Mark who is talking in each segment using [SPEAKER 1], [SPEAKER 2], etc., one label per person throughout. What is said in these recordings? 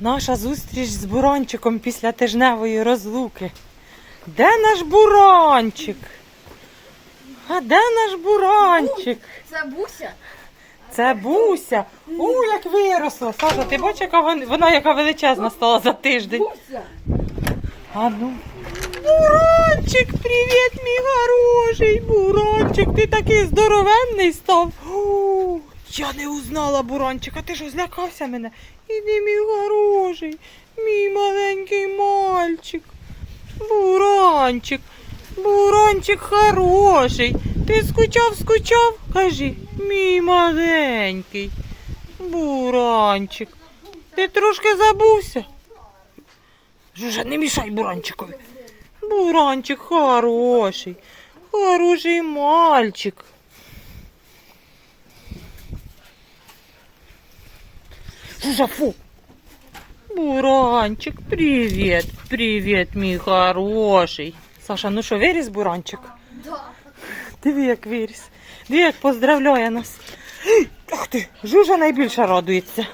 [SPEAKER 1] Наша зустріч з буранчиком після тижневої розлуки. Де наш буранчик? А де наш буранчик?
[SPEAKER 2] Це Буся?
[SPEAKER 1] Це Буся. У, як виросла. Саша, ти бачиш, яка вон- вона яка величезна стала за тиждень.
[SPEAKER 2] Буся.
[SPEAKER 1] А ну. Буранчик, привіт, мій хороший. Буранчик, ти такий здоровенний став. Я не узнала Буранчика, ти що злякався мене? Іди, мій хороший, мій маленький мальчик. Буранчик, Буранчик хороший. Ти скучав, скучав? Кажи, мій маленький. Буранчик. Ти трошки забувся? Жужа, не мішай Буранчикові. Буранчик хороший, хороший мальчик. Жужа, фу. Буранчик, привет, привет, мій хороший. Саша, ну що, виріс Буранчик?
[SPEAKER 2] Да.
[SPEAKER 1] Диви, як виріс. Диви, як поздравляє нас. Ах ти, Жужа найбільше радується.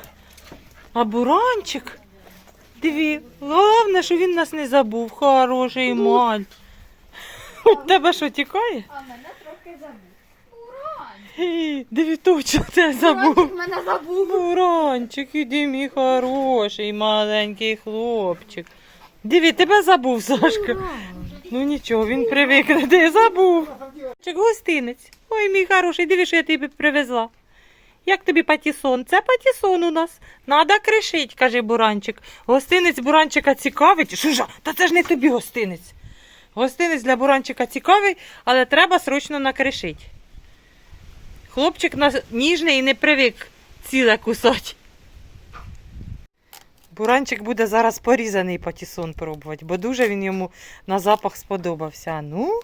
[SPEAKER 1] А Буранчик, диви, головне, що він нас не забув. Хороший маль. У тебе що тікає?
[SPEAKER 2] А мене трохи забув.
[SPEAKER 1] Ей, це забув.
[SPEAKER 2] Буранчик мене забув.
[SPEAKER 1] Буранчик, іди, мій хороший, маленький хлопчик. Диви, тебе забув, Сашка. Ну нічого, він привикне, ти забув. Чик, гостинець. Ой, мій хороший, диви, що я тобі привезла. Як тобі патісон? Це патісон у нас. Надо кришить, каже Буранчик. Гостинець Буранчика цікавить. Шужа, та це ж не тобі гостинець. Гостинець для Буранчика цікавий, але треба срочно накришить. Хлопчик нас ніжний і не привик ціле кусать. Буранчик буде зараз порізаний патісон пробувати, бо дуже він йому на запах сподобався. Ну,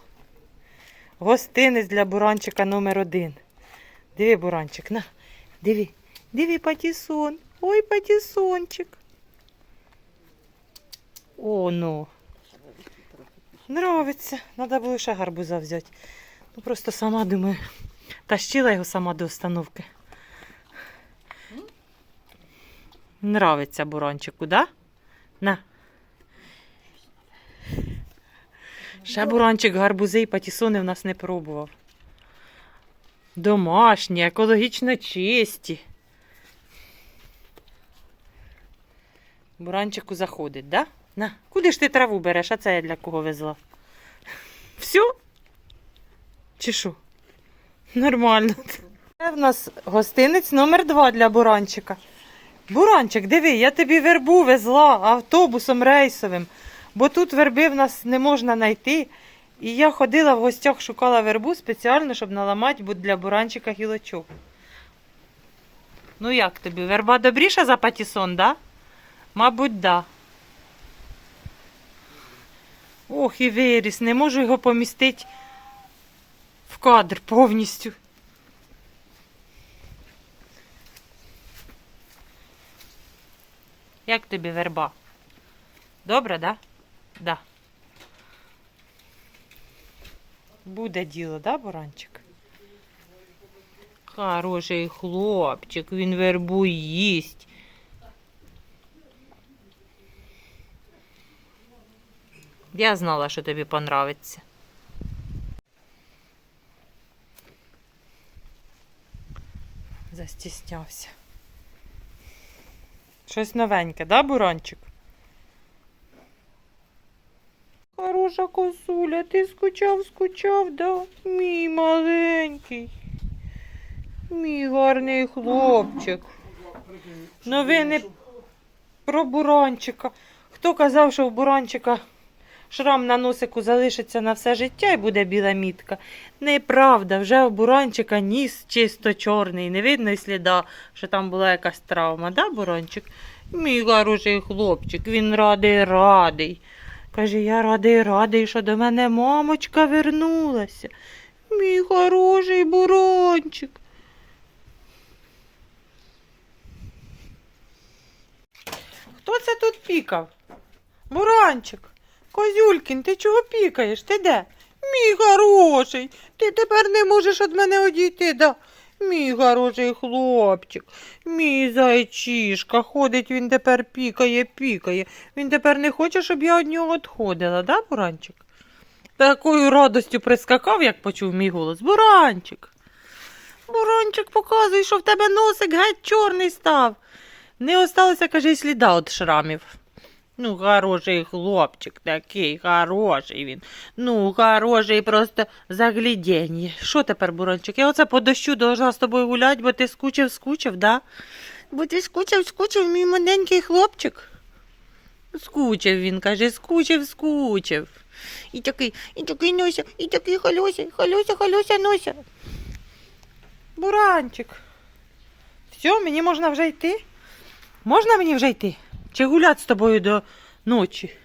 [SPEAKER 1] гостинець для буранчика номер один. Диви, буранчик, на, диви, диви патісон. Ой, патісончик. О, ну. Нравиться. Надо було ще гарбуза взяти. Ну просто сама думаю, тащила його сама до установки. Нравиться буранчику, да? На. Ще буранчик гарбузи і патісони в нас не пробував. Домашні, екологічно чисті. Буранчику заходить, да? На. Куди ж ти траву береш? А це я для кого везла? Все? Чи що? Нормально. Це в нас гостинець номер два для буранчика. Буранчик, диви, я тобі вербу везла автобусом рейсовим, бо тут верби в нас не можна знайти. І я ходила в гостях, шукала вербу спеціально, щоб наламати для буранчика гілочок. Ну як тобі? Верба добріша за патісон, да? Мабуть, да. Ох, і виріс, не можу його помістити кадр повністю. Як тобі верба? Добре, да? Да. Буде діло, да, Боранчик? Хороший хлопчик, він вербу їсть. Я знала, що тобі понравиться. Застіснявся. Щось новеньке, да, Буранчик? Хороша косуля, ти скучав, скучав, да? Мій маленький. Мій гарний хлопчик. Новини про буранчика. Хто казав, що у буранчика шрам на носику залишиться на все життя і буде біла мітка? Неправда, вже у буранчика ніс чисто чорний, не видно й сліда, що там була якась травма, да, буранчик? Мій хороший хлопчик, він радий радий. Каже, я радий радий, що до мене мамочка вернулася. Мій хороший буранчик. Хто це тут пікав? Буранчик, Козюлькін, ти чого пікаєш? Ти де? Мій хороший, ти тепер не можеш від мене одійти, да? Мій хороший хлопчик, мій зайчишка, ходить він тепер пікає, пікає. Він тепер не хоче, щоб я від нього відходила, да, Буранчик? Такою радостю прискакав, як почув мій голос. Буранчик. Буранчик, показуй, що в тебе носик геть чорний став. Не осталося, каже, сліда від шрамів. Ну, хороший хлопчик такий, хороший він. Ну, хороший просто загляденье. Що тепер, Буранчик? Я оце по дощу должна з тобою гулять, бо ти скучив, скучив, да? Бо ти скучив, скучив, мій маленький хлопчик. Скучив він, каже, скучив, скучив. І такий, і такий Нося, і такий халюся, халюся, халюся, Нося. Буранчик. Все, мені можна вже йти? Можна мені вже йти? Чи гуляти з тобою до ночі?